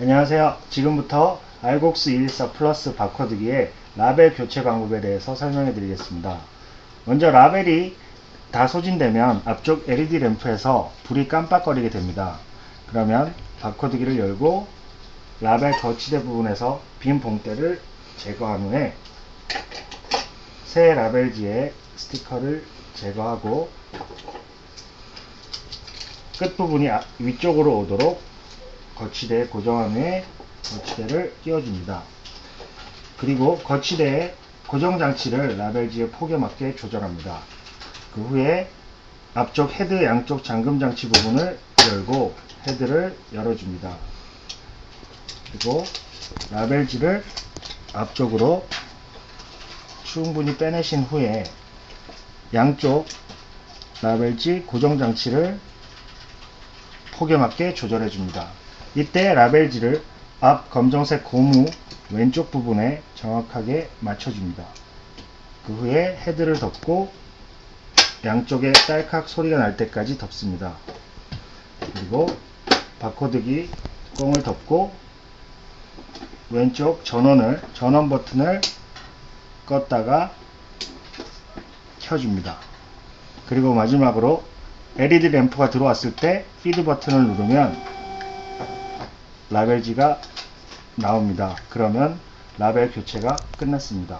안녕하세요. 지금부터 알곡스 214 플러스 바코드기의 라벨 교체 방법에 대해서 설명해 드리겠습니다. 먼저 라벨이 다 소진되면 앞쪽 LED 램프에서 불이 깜빡거리게 됩니다. 그러면 바코드기를 열고 라벨 거치대 부분에서 빈 봉대를 제거한 후에 새 라벨지에 스티커를 제거하고 끝부분이 아- 위쪽으로 오도록 거치대에 고정한 후에 거치대를 끼워줍니다. 그리고 거치대의 고정 장치를 라벨지의 폭에 맞게 조절합니다. 그 후에 앞쪽 헤드 양쪽 잠금 장치 부분을 열고 헤드를 열어줍니다. 그리고 라벨지를 앞쪽으로 충분히 빼내신 후에 양쪽 라벨지 고정 장치를 폭에 맞게 조절해 줍니다. 이때 라벨지를 앞 검정색 고무 왼쪽 부분에 정확하게 맞춰줍니다. 그 후에 헤드를 덮고 양쪽에 딸깍 소리가 날 때까지 덮습니다. 그리고 바코드기 꽁을 덮고 왼쪽 전원을 전원 버튼을 껐다가 켜줍니다. 그리고 마지막으로 LED 램프가 들어왔을 때 피드 버튼을 누르면 라벨지가 나옵니다. 그러면 라벨 교체가 끝났습니다.